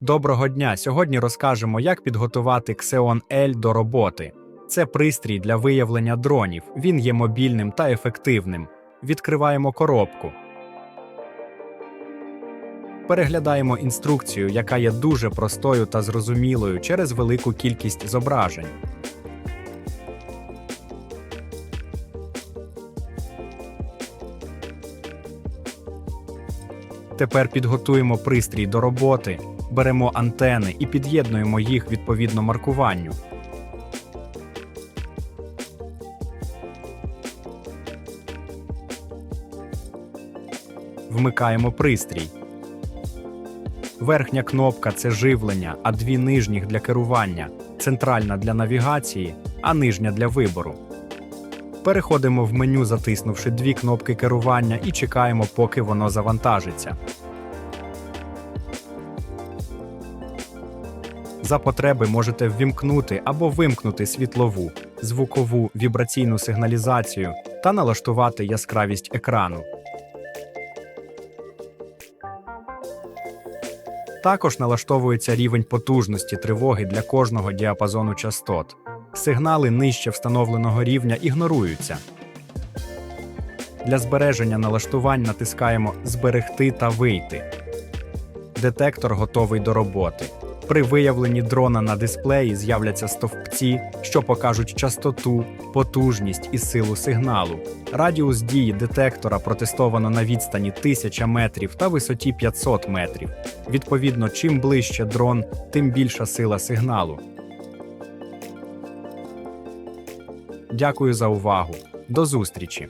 Доброго дня! Сьогодні розкажемо, як підготувати Xeon L до роботи. Це пристрій для виявлення дронів. Він є мобільним та ефективним. Відкриваємо коробку. Переглядаємо інструкцію, яка є дуже простою та зрозумілою через велику кількість зображень. Тепер підготуємо пристрій до роботи, беремо антени і під'єднуємо їх відповідно маркуванню. Вмикаємо пристрій. Верхня кнопка це живлення, а дві нижніх для керування, центральна для навігації, а нижня для вибору. Переходимо в меню, затиснувши дві кнопки керування, і чекаємо, поки воно завантажиться. За потреби можете ввімкнути або вимкнути світлову, звукову, вібраційну сигналізацію та налаштувати яскравість екрану. Також налаштовується рівень потужності тривоги для кожного діапазону частот. Сигнали нижче встановленого рівня ігноруються. Для збереження налаштувань натискаємо Зберегти та вийти. Детектор готовий до роботи. При виявленні дрона на дисплеї з'являться стовпці, що покажуть частоту, потужність і силу сигналу. Радіус дії детектора протестовано на відстані 1000 метрів та висоті 500 метрів. Відповідно, чим ближче дрон, тим більша сила сигналу. Дякую за увагу. До зустрічі!